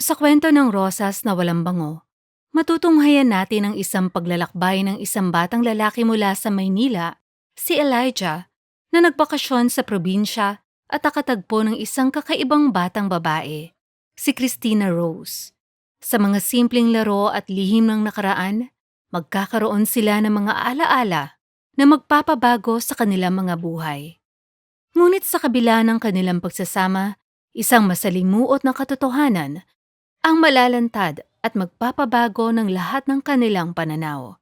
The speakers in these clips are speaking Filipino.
Sa kwento ng Rosas na walang bango, matutunghayan natin ang isang paglalakbay ng isang batang lalaki mula sa Maynila, si Elijah, na nagbakasyon sa probinsya at nakatagpo ng isang kakaibang batang babae, si Christina Rose. Sa mga simpleng laro at lihim ng nakaraan, magkakaroon sila ng mga alaala na magpapabago sa kanilang mga buhay. Ngunit sa kabila ng kanilang pagsasama, isang masalimuot na katotohanan ang malalantad at magpapabago ng lahat ng kanilang pananaw.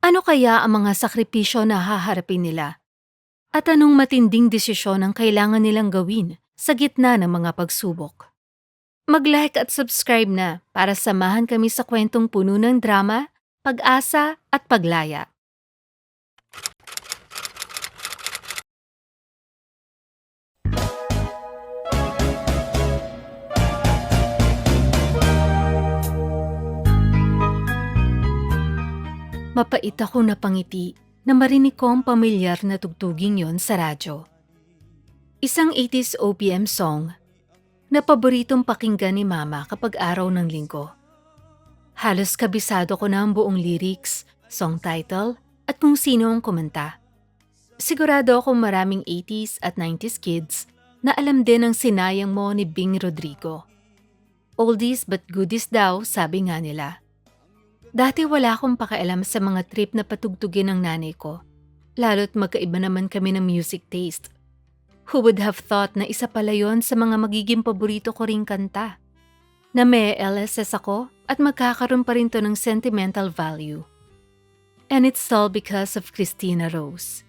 Ano kaya ang mga sakripisyo na haharapin nila? At anong matinding desisyon ang kailangan nilang gawin sa gitna ng mga pagsubok? Mag-like at subscribe na para samahan kami sa kwentong puno ng drama, pag-asa at paglaya. Mapait ako na pangiti na marinig ko ang pamilyar na tugtuging yon sa radyo. Isang 80s OPM song na paboritong pakinggan ni Mama kapag araw ng linggo. Halos kabisado ko na ang buong lyrics, song title, at kung sino ang kumanta. Sigurado akong maraming 80s at 90s kids na alam din ang sinayang mo ni Bing Rodrigo. Oldies but goodies daw, sabi nga nila. Dati wala akong pakialam sa mga trip na patugtugin ng nanay ko. Lalo't magkaiba naman kami ng music taste. Who would have thought na isa pala yon sa mga magiging paborito ko ring kanta? Na may LSS ako at magkakaroon pa rin to ng sentimental value. And it's all because of Christina Rose.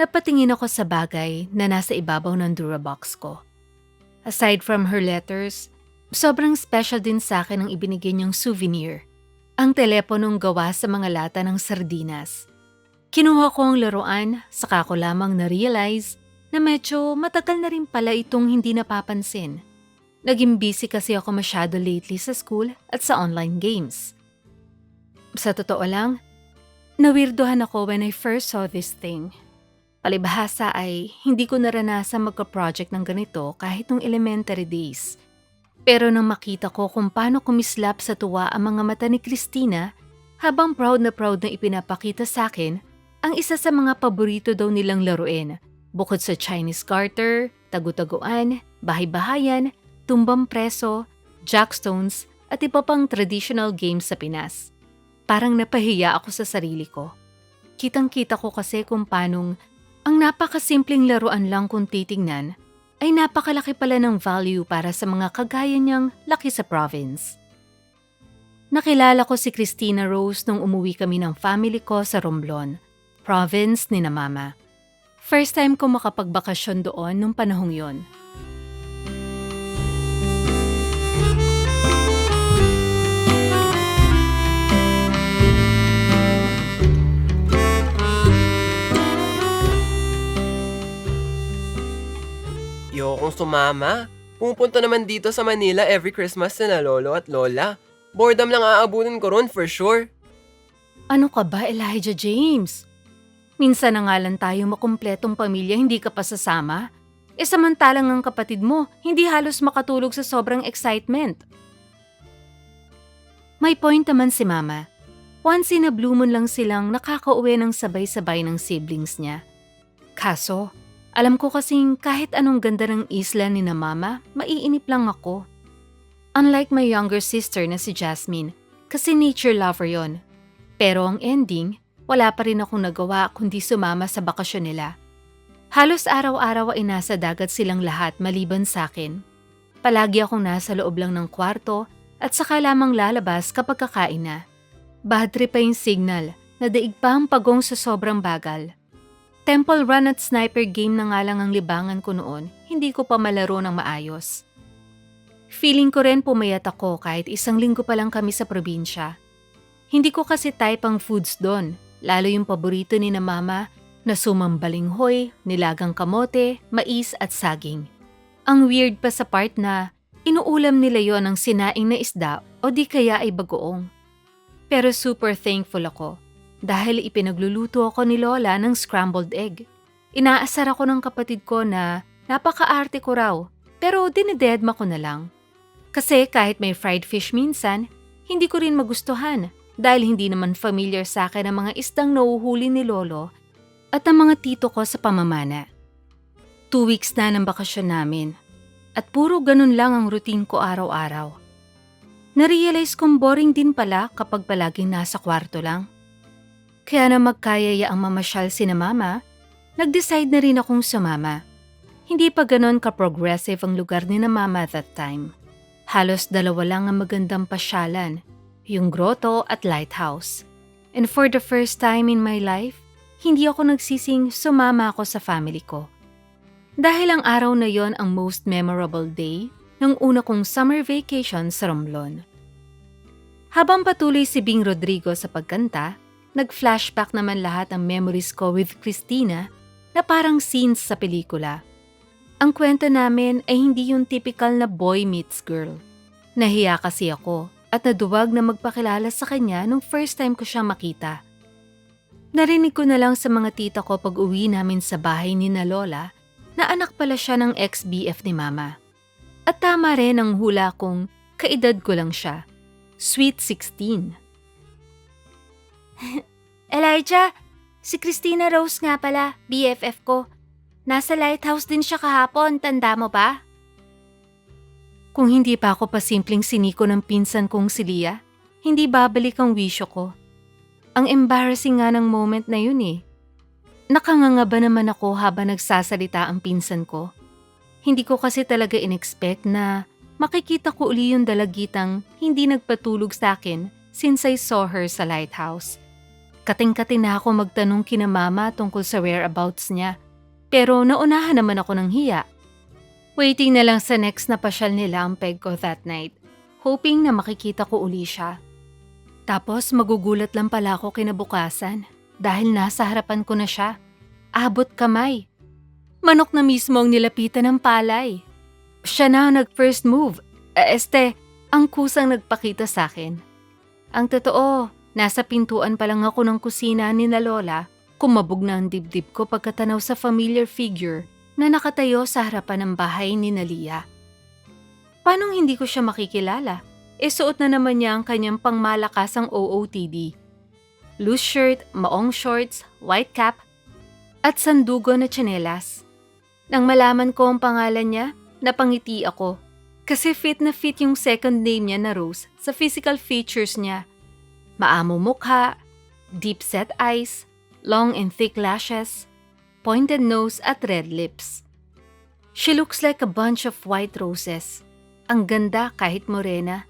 Napatingin ako sa bagay na nasa ibabaw ng Durabox ko. Aside from her letters, sobrang special din sa akin ang ibinigay niyang souvenir – ang teleponong gawa sa mga lata ng sardinas. Kinuha ko ang laruan, saka ko lamang na-realize na medyo matagal na rin pala itong hindi napapansin. Naging busy kasi ako masyado lately sa school at sa online games. Sa totoo lang, nawirdohan ako when I first saw this thing. Palibhasa ay hindi ko naranasan magka-project ng ganito kahit nung elementary days – pero nang makita ko kung paano kumislap sa tuwa ang mga mata ni Christina, habang proud na proud na ipinapakita sa akin, ang isa sa mga paborito daw nilang laruin, bukod sa Chinese garter, tagu-taguan, bahay-bahayan, tumbang preso, jackstones, at iba pang traditional games sa Pinas. Parang napahiya ako sa sarili ko. Kitang-kita ko kasi kung paanong ang napakasimpleng laruan lang kung titingnan ay napakalaki pala ng value para sa mga kagaya niyang laki sa province. Nakilala ko si Christina Rose nung umuwi kami ng family ko sa Romblon, province ni na mama. First time ko makapagbakasyon doon nung panahong yon. Ayokong sumama. Pupunta naman dito sa Manila every Christmas na lolo at lola. Boredom lang aabutin ko ron for sure. Ano ka ba, Elijah James? Minsan na nga lang tayo makumpletong pamilya, hindi ka pa sasama. E samantalang ang kapatid mo, hindi halos makatulog sa sobrang excitement. May point naman si Mama. Once in a blue moon lang silang nakakauwi ng sabay-sabay ng siblings niya. Kaso, alam ko kasing kahit anong ganda ng isla ni na mama, maiinip lang ako. Unlike my younger sister na si Jasmine, kasi nature lover yon. Pero ang ending, wala pa rin akong nagawa kundi sumama sa bakasyon nila. Halos araw-araw ay nasa dagat silang lahat maliban sa akin. Palagi akong nasa loob lang ng kwarto at saka lamang lalabas kapag kakain na. Bad trip pa yung signal na daig pa ang pagong sa sobrang bagal. Temple Run at Sniper game na nga lang ang libangan ko noon, hindi ko pa malaro ng maayos. Feeling ko rin pumayat ako kahit isang linggo pa lang kami sa probinsya. Hindi ko kasi type ang foods doon, lalo yung paborito ni na mama na sumambaling hoy, nilagang kamote, mais at saging. Ang weird pa sa part na inuulam nila yon ng sinaing na isda o di kaya ay bagoong. Pero super thankful ako dahil ipinagluluto ako ni Lola ng scrambled egg. Inaasar ako ng kapatid ko na napakaarte ko raw pero dinidedma ko na lang. Kasi kahit may fried fish minsan, hindi ko rin magustuhan dahil hindi naman familiar sa akin ang mga isdang nauhuli ni Lolo at ang mga tito ko sa pamamana. Two weeks na ng bakasyon namin at puro ganun lang ang routine ko araw-araw. Narealize kong boring din pala kapag palaging nasa kwarto lang. Kaya na magkayaya ang mamasyal si na mama, nag-decide na rin akong sumama. Hindi pa ganon ka-progressive ang lugar ni na mama that time. Halos dalawa lang ang magandang pasyalan, yung grotto at lighthouse. And for the first time in my life, hindi ako nagsising sumama ako sa family ko. Dahil ang araw na yon ang most memorable day ng una kong summer vacation sa Romblon. Habang patuloy si Bing Rodrigo sa pagkanta, nag-flashback naman lahat ang memories ko with Christina na parang scenes sa pelikula. Ang kwento namin ay hindi yung typical na boy meets girl. Nahiya kasi ako at naduwag na magpakilala sa kanya nung first time ko siya makita. Narinig ko na lang sa mga tita ko pag uwi namin sa bahay ni na Lola na anak pala siya ng ex-BF ni Mama. At tama rin ang hula kong kaedad ko lang siya. Sweet 16. Elijah, si Christina Rose nga pala, BFF ko. Nasa lighthouse din siya kahapon, tanda mo ba? Kung hindi pa ako pasimpleng siniko ng pinsan kong si Lia, hindi babalik ang wisyo ko. Ang embarrassing nga ng moment na yun eh. Nakanganga ba naman ako habang nagsasalita ang pinsan ko? Hindi ko kasi talaga inexpect na makikita ko uli yung dalagitang hindi nagpatulog sa akin since I saw her sa lighthouse. Kating-kating na ako magtanong kina mama tungkol sa whereabouts niya. Pero naunahan naman ako ng hiya. Waiting na lang sa next na pasyal nila ang peg ko that night, hoping na makikita ko uli siya. Tapos magugulat lang pala ako kinabukasan dahil nasa harapan ko na siya. Abot kamay. Manok na mismo ang nilapitan ng palay. Siya na ang nag-first move. Eh, Este, ang kusang nagpakita sa akin. Ang totoo, nasa pintuan pa lang ako ng kusina ni na Lola, kumabog na ang dibdib ko pagkatanaw sa familiar figure na nakatayo sa harapan ng bahay ni Nalia. Paanong hindi ko siya makikilala? E suot na naman niya ang kanyang pangmalakasang OOTD. Loose shirt, maong shorts, white cap, at sandugo na tsinelas. Nang malaman ko ang pangalan niya, napangiti ako. Kasi fit na fit yung second name niya na Rose sa physical features niya. Maamo mukha, deep set eyes, long and thick lashes, pointed nose at red lips. She looks like a bunch of white roses. Ang ganda kahit morena.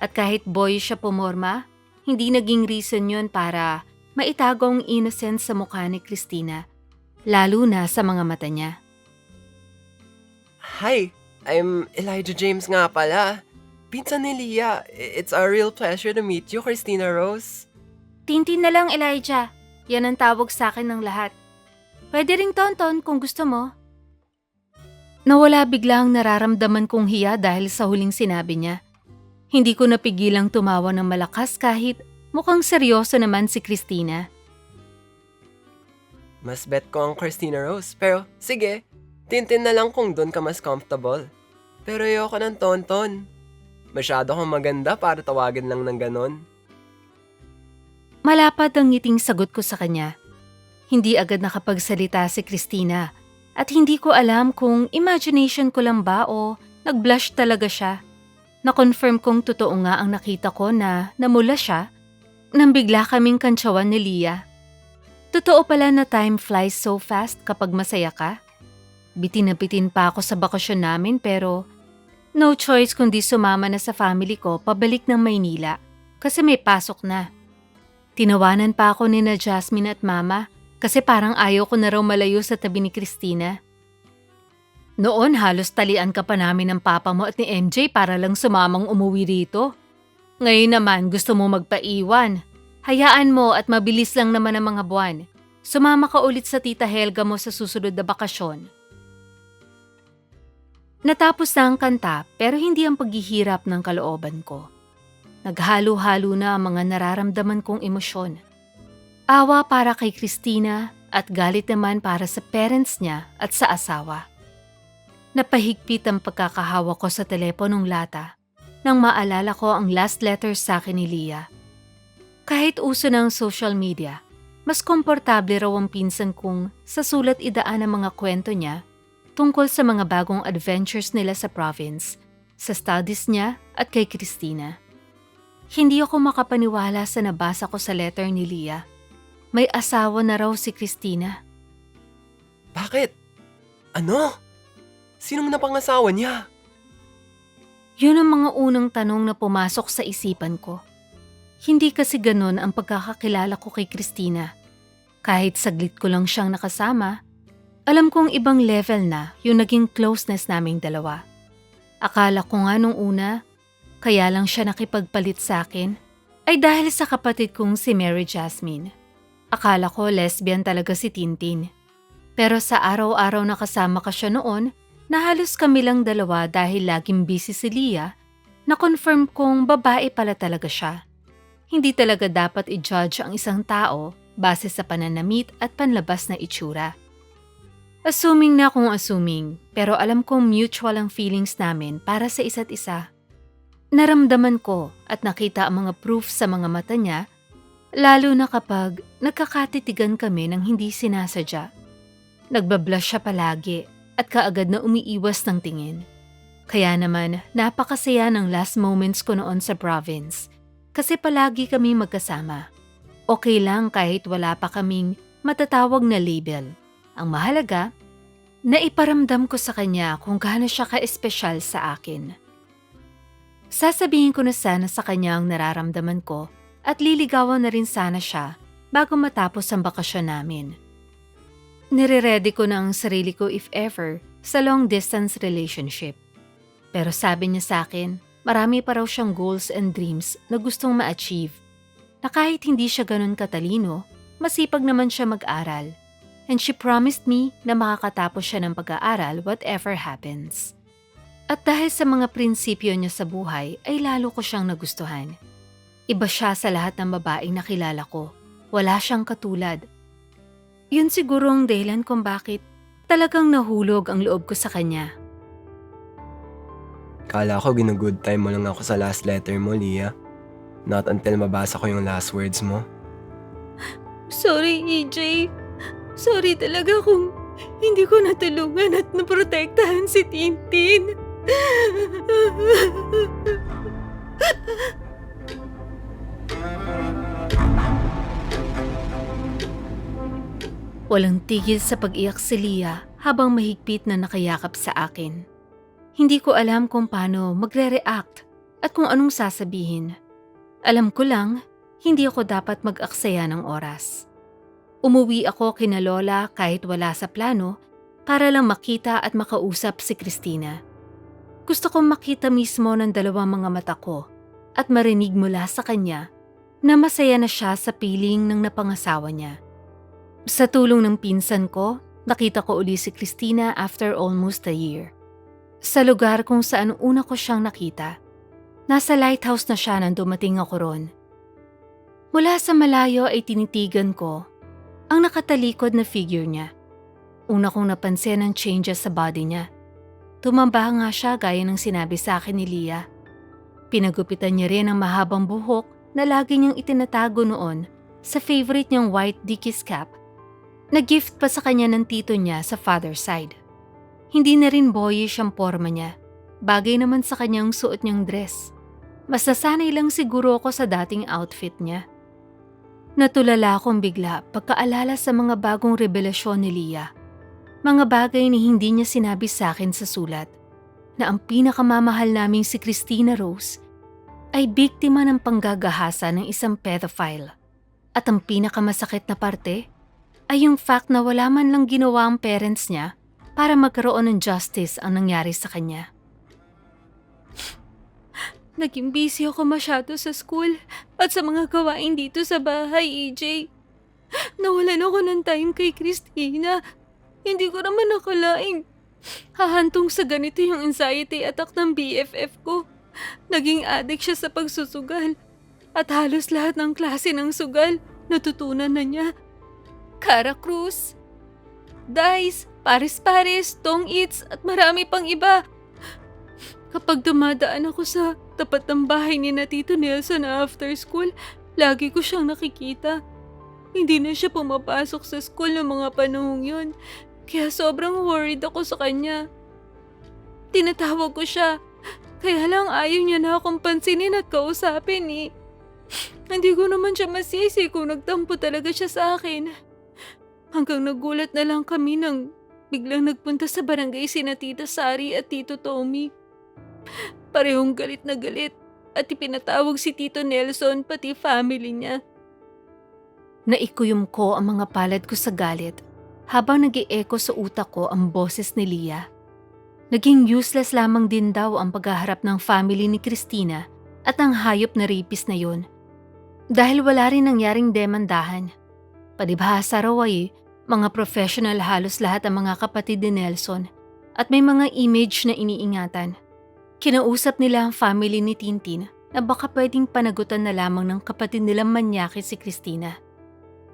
At kahit boy siya pumorma, hindi naging reason yon para maitago ang innocence sa mukha ni Christina, lalo na sa mga mata niya. Hi, I'm Elijah James nga pala. Pinsan ni Lia. It's a real pleasure to meet you, Christina Rose. Tintin na lang, Elijah. Yan ang tawag sa akin ng lahat. Pwede ring tonton kung gusto mo. Nawala bigla ang nararamdaman kong hiya dahil sa huling sinabi niya. Hindi ko napigilang tumawa ng malakas kahit mukhang seryoso naman si Christina. Mas bet ko ang Christina Rose. Pero sige, tintin na lang kung doon ka mas comfortable. Pero ayoko ng tonton. Masyado kang maganda para tawagin lang ng ganon. Malapad ang ngiting sagot ko sa kanya. Hindi agad nakapagsalita si Christina at hindi ko alam kung imagination ko lang ba o nag-blush talaga siya. Na-confirm kong totoo nga ang nakita ko na namula siya nang bigla kaming kantsawan ni Lia. Totoo pala na time flies so fast kapag masaya ka. Bitin na bitin pa ako sa bakasyon namin pero no choice kundi sumama na sa family ko pabalik ng Maynila kasi may pasok na. Tinawanan pa ako ni na Jasmine at Mama kasi parang ayaw ko na raw malayo sa tabi ni Christina. Noon halos talian ka pa namin ng papa mo at ni MJ para lang sumamang umuwi rito. Ngayon naman gusto mo magpaiwan. Hayaan mo at mabilis lang naman ang mga buwan. Sumama ka ulit sa tita Helga mo sa susunod na bakasyon. Natapos na ang kanta pero hindi ang paghihirap ng kalooban ko. Naghalo-halo na ang mga nararamdaman kong emosyon. Awa para kay Christina at galit naman para sa parents niya at sa asawa. Napahigpit ang pagkakahawa ko sa teleponong lata nang maalala ko ang last letter sa akin ni Leah. Kahit uso ng social media, mas komportable raw ang pinsan kong sa sulat idaan ang mga kwento niya tungkol sa mga bagong adventures nila sa province, sa studies niya at kay Christina. Hindi ako makapaniwala sa nabasa ko sa letter ni Leah. May asawa na raw si Christina. Bakit? Ano? Sinong napangasawa niya? Yun ang mga unang tanong na pumasok sa isipan ko. Hindi kasi ganun ang pagkakakilala ko kay Christina. Kahit saglit ko lang siyang nakasama, alam kong ibang level na yung naging closeness naming dalawa. Akala ko nga nung una, kaya lang siya nakipagpalit sa akin, ay dahil sa kapatid kong si Mary Jasmine. Akala ko lesbian talaga si Tintin. Pero sa araw-araw na kasama ka siya noon, na halos kami lang dalawa dahil laging busy si Leah, na-confirm kong babae pala talaga siya. Hindi talaga dapat i-judge ang isang tao base sa pananamit at panlabas na itsura. Assuming na kung assuming, pero alam kong mutual ang feelings namin para sa isa't isa. Naramdaman ko at nakita ang mga proof sa mga mata niya, lalo na kapag nagkakatitigan kami ng hindi sinasadya. Nagbablush siya palagi at kaagad na umiiwas ng tingin. Kaya naman, napakasaya ng last moments ko noon sa province kasi palagi kami magkasama. Okay lang kahit wala pa kaming matatawag na label. Ang mahalaga, naiparamdam ko sa kanya kung gaano siya ka-espesyal sa akin. Sasabihin ko na sana sa kanya ang nararamdaman ko at liligawan na rin sana siya bago matapos ang bakasyon namin. Nire-ready ko na ang sarili ko if ever sa long distance relationship. Pero sabi niya sa akin, marami pa raw siyang goals and dreams na gustong ma-achieve. Na kahit hindi siya ganun katalino, masipag naman siya mag-aral. And she promised me na makakatapos siya ng pag-aaral whatever happens. At dahil sa mga prinsipyo niya sa buhay ay lalo ko siyang nagustuhan. Iba siya sa lahat ng babaeng nakilala ko. Wala siyang katulad. Yun siguro ang dahilan kung bakit talagang nahulog ang loob ko sa kanya. Kala ko ginugood time mo lang ako sa last letter mo, Leah. Not until mabasa ko yung last words mo. Sorry, EJ. Sorry talaga kung hindi ko natulungan at naprotektahan si Tintin. Walang tigil sa pag-iyak si Leah habang mahigpit na nakayakap sa akin. Hindi ko alam kung paano magre-react at kung anong sasabihin. Alam ko lang, hindi ako dapat mag-aksaya ng oras. Umuwi ako kina Lola kahit wala sa plano para lang makita at makausap si Christina. Gusto kong makita mismo ng dalawang mga mata ko at marinig mula sa kanya na masaya na siya sa piling ng napangasawa niya. Sa tulong ng pinsan ko, nakita ko uli si Christina after almost a year. Sa lugar kung saan una ko siyang nakita. Nasa lighthouse na siya nang dumating ako ron. Mula sa malayo ay tinitigan ko ang nakatalikod na figure niya. Una kong napansin ang changes sa body niya. Tumamba nga siya gaya ng sinabi sa akin ni Leah. Pinagupitan niya rin ang mahabang buhok na lagi niyang itinatago noon sa favorite niyang white dickies cap na gift pa sa kanya ng tito niya sa father side. Hindi na rin boyish ang forma niya. Bagay naman sa kanyang suot niyang dress. Mas nasanay lang siguro ako sa dating outfit niya. Natulala akong bigla pagkaalala sa mga bagong revelasyon ni Leah. Mga bagay na hindi niya sinabi sa akin sa sulat na ang pinakamamahal naming si Christina Rose ay biktima ng panggagahasa ng isang pedophile. At ang pinakamasakit na parte ay yung fact na wala man lang ginawa ang parents niya para magkaroon ng justice ang nangyari sa kanya. Naging busy ako masyado sa school at sa mga gawain dito sa bahay, EJ. Nawalan ako ng time kay Christina. Hindi ko naman nakalaing. Hahantong sa ganito yung anxiety attack ng BFF ko. Naging addict siya sa pagsusugal. At halos lahat ng klase ng sugal, natutunan na niya. Cara Cruz, Dice, Paris-Paris, Tong Eats at marami pang iba. Kapag dumadaan ako sa tapat ng bahay ni na Tito Nelson after school, lagi ko siyang nakikita. Hindi na siya pumapasok sa school ng mga panahong yun, kaya sobrang worried ako sa kanya. Tinatawag ko siya, kaya lang ayaw niya na akong pansinin at kausapin eh. Hindi ko naman siya masisi kung nagtampo talaga siya sa akin. Hanggang nagulat na lang kami nang biglang nagpunta sa barangay sina Tita Sari at Tito Tommy. Parehong galit na galit at ipinatawag si Tito Nelson pati family niya. Naikuyom ko ang mga palad ko sa galit habang nag echo sa utak ko ang boses ni Lia. Naging useless lamang din daw ang paghaharap ng family ni Christina at ang hayop na rapist na yun. Dahil wala rin nangyaring demandahan. Palibhasa raw ay mga professional halos lahat ang mga kapatid ni Nelson at may mga image na iniingatan. Kinausap nila ang family ni Tintin na baka pwedeng panagutan na lamang ng kapatid nilang manyaki si Christina.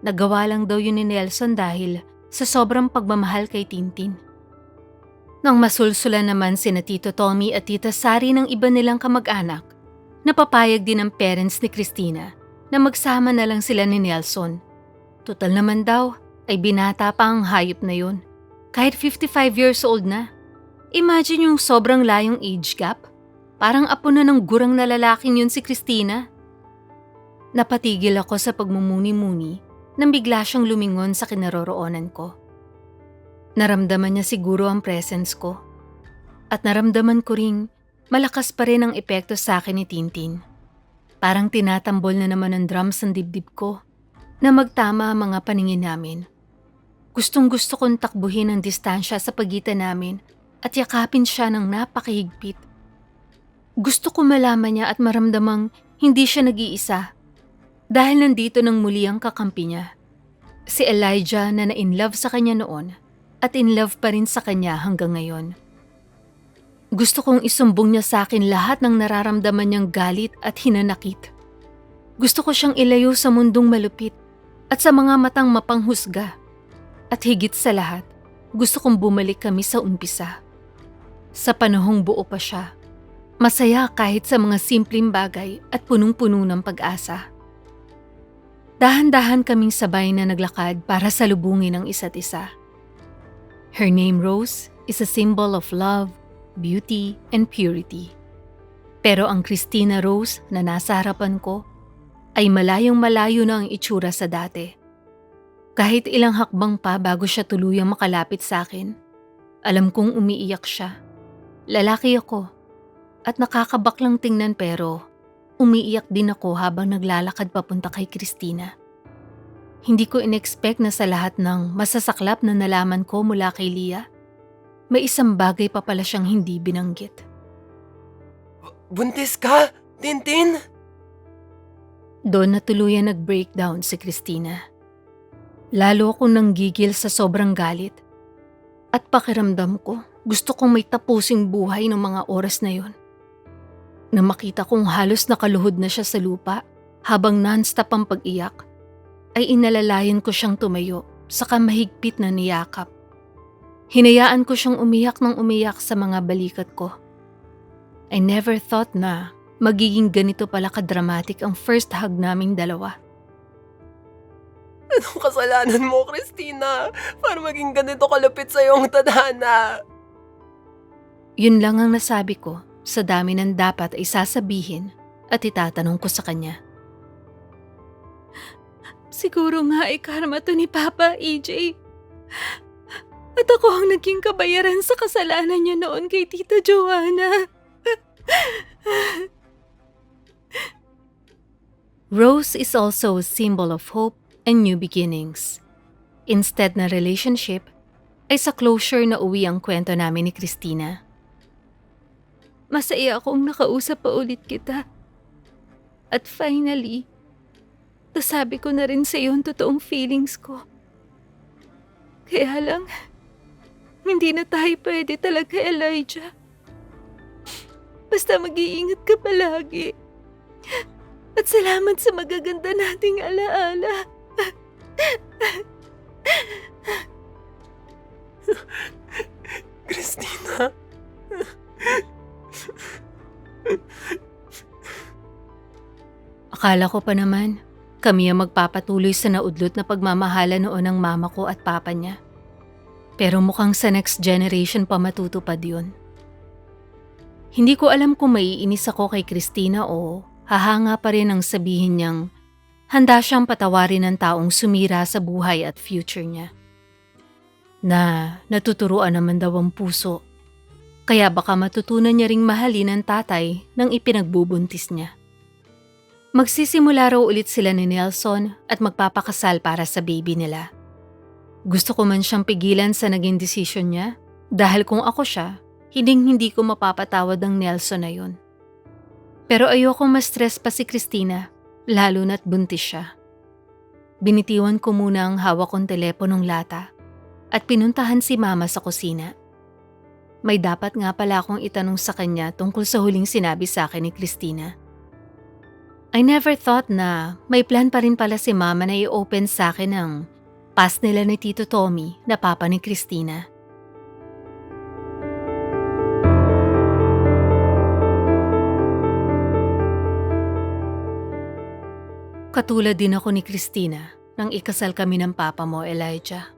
Nagawa lang daw yun ni Nelson dahil sa sobrang pagmamahal kay Tintin. Nang masulsulan naman sina Tito Tommy at Tita Sari ng iba nilang kamag-anak, napapayag din ang parents ni Christina na magsama na lang sila ni Nelson. Total naman daw ay binata pa ang hayop na yun. Kahit 55 years old na. Imagine yung sobrang layong age gap. Parang apo na ng gurang na lalaking yun si Christina. Napatigil ako sa pagmumuni-muni nang bigla siyang lumingon sa kinaroroonan ko. Naramdaman niya siguro ang presence ko. At naramdaman ko ring malakas pa rin ang epekto sa akin ni Tintin. Parang tinatambol na naman ng drums ang dibdib ko na magtama ang mga paningin namin. Gustong gusto kong takbuhin ang distansya sa pagitan namin at yakapin siya ng napakahigpit. Gusto ko malaman niya at maramdamang hindi siya nag-iisa dahil nandito nang muli ang kakampi niya. Si Elijah na na-inlove sa kanya noon at in love pa rin sa kanya hanggang ngayon. Gusto kong isumbong niya sa akin lahat ng nararamdaman niyang galit at hinanakit. Gusto ko siyang ilayo sa mundong malupit at sa mga matang mapanghusga. At higit sa lahat, gusto kong bumalik kami sa umpisa. Sa panahong buo pa siya. Masaya kahit sa mga simpleng bagay at punong-puno ng pag-asa. Dahan-dahan kaming sabay na naglakad para salubungin ang isa't isa. Her name Rose is a symbol of love, beauty, and purity. Pero ang Christina Rose na nasa harapan ko ay malayong malayo na ang itsura sa dati. Kahit ilang hakbang pa bago siya tuluyang makalapit sa akin, alam kong umiiyak siya. Lalaki ako at nakakabaklang tingnan pero umiiyak din ako habang naglalakad papunta kay Christina. Hindi ko inexpect na sa lahat ng masasaklap na nalaman ko mula kay Lia, may isang bagay pa pala siyang hindi binanggit. Buntis ka? Tintin? Doon na tuluyan nag-breakdown si Christina. Lalo akong nanggigil sa sobrang galit. At pakiramdam ko, gusto kong may tapusing buhay ng mga oras na yon. Na makita kong halos nakaluhod na siya sa lupa habang non-stop ang pag-iyak, ay inalalayan ko siyang tumayo sa kamahigpit na niyakap. Hinayaan ko siyang umiyak ng umiyak sa mga balikat ko. I never thought na magiging ganito pala kadramatic ang first hug naming dalawa. Anong kasalanan mo, Christina? Para maging ganito kalapit sa iyong tadhana. Yun lang ang nasabi ko sa dami ng dapat ay sasabihin at itatanong ko sa kanya. Siguro nga ay karma to ni Papa, EJ. At ako ang naging kabayaran sa kasalanan niya noon kay Tita Joanna. Rose is also a symbol of hope and new beginnings. Instead na relationship, ay sa closure na uwi ang kwento namin ni Christina. Masaya akong nakausap pa ulit kita. At finally, nasabi ko na rin sa iyo ang totoong feelings ko. Kaya lang, hindi na tayo pwede talaga, Elijah. Basta mag-iingat ka palagi. At salamat sa magaganda nating alaala. Christina. Akala ko pa naman, kami ang magpapatuloy sa naudlot na pagmamahala noon ng mama ko at papa niya. Pero mukhang sa next generation pa matutupad yun. Hindi ko alam kung maiinis ako kay Christina o hahanga pa rin ang sabihin niyang handa siyang patawarin ng taong sumira sa buhay at future niya. Na natuturuan naman daw ang puso. Kaya baka matutunan niya ring mahalin ang tatay ng ipinagbubuntis niya. Magsisimula raw ulit sila ni Nelson at magpapakasal para sa baby nila. Gusto ko man siyang pigilan sa naging desisyon niya dahil kung ako siya, hinding hindi ko mapapatawad ang Nelson na yun. Pero ayoko ma-stress pa si Christina, lalo na't buntis siya. Binitiwan ko muna ang hawak kong teleponong lata at pinuntahan si mama sa kusina. May dapat nga pala akong itanong sa kanya tungkol sa huling sinabi sa akin ni Christina. I never thought na may plan pa rin pala si mama na i-open sa akin ang past nila ni Tito Tommy na papa ni Christina. Katulad din ako ni Christina nang ikasal kami ng papa mo, Elijah.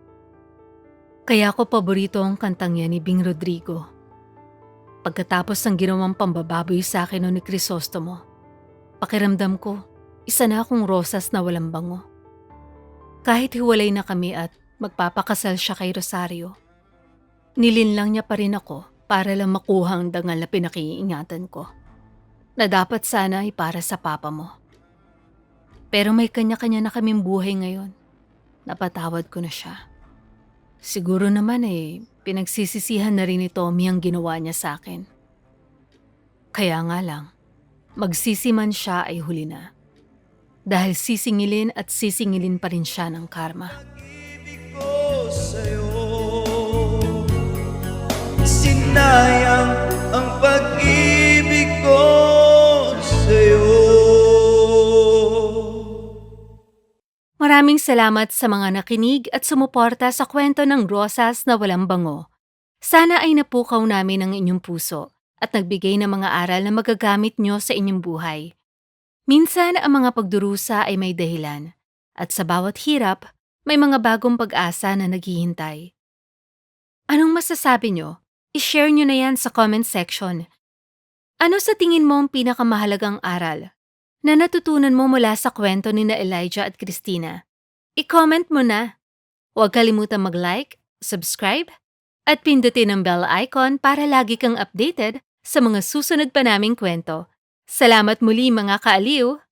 Kaya ako paborito ang kantang yan ni Bing Rodrigo. Pagkatapos ng ginawang pambababoy sa akin noon ni Crisostomo, pakiramdam ko, isa na akong rosas na walang bango. Kahit hiwalay na kami at magpapakasal siya kay Rosario, nilinlang niya pa rin ako para lang makuha ang dangal na pinakiingatan ko. Na dapat sana ay para sa papa mo. Pero may kanya-kanya na kaming buhay ngayon. Napatawad ko na siya. Siguro naman eh, pinagsisisihan na rin ni Tommy ang ginawa niya sa akin. Kaya nga lang, magsisiman siya ay huli na. Dahil sisingilin at sisingilin pa rin siya ng karma. Sinayang ang pag-ibig ko Maraming salamat sa mga nakinig at sumuporta sa kwento ng Rosas na Walang Bango. Sana ay napukaw namin ang inyong puso at nagbigay ng mga aral na magagamit nyo sa inyong buhay. Minsan ang mga pagdurusa ay may dahilan at sa bawat hirap, may mga bagong pag-asa na naghihintay. Anong masasabi nyo? I-share nyo na yan sa comment section. Ano sa tingin mo ang pinakamahalagang aral na natutunan mo mula sa kwento ni na Elijah at Christina? I-comment mo na. Huwag kalimutan mag-like, subscribe, at pindutin ang bell icon para lagi kang updated sa mga susunod pa naming kwento. Salamat muli mga kaaliw!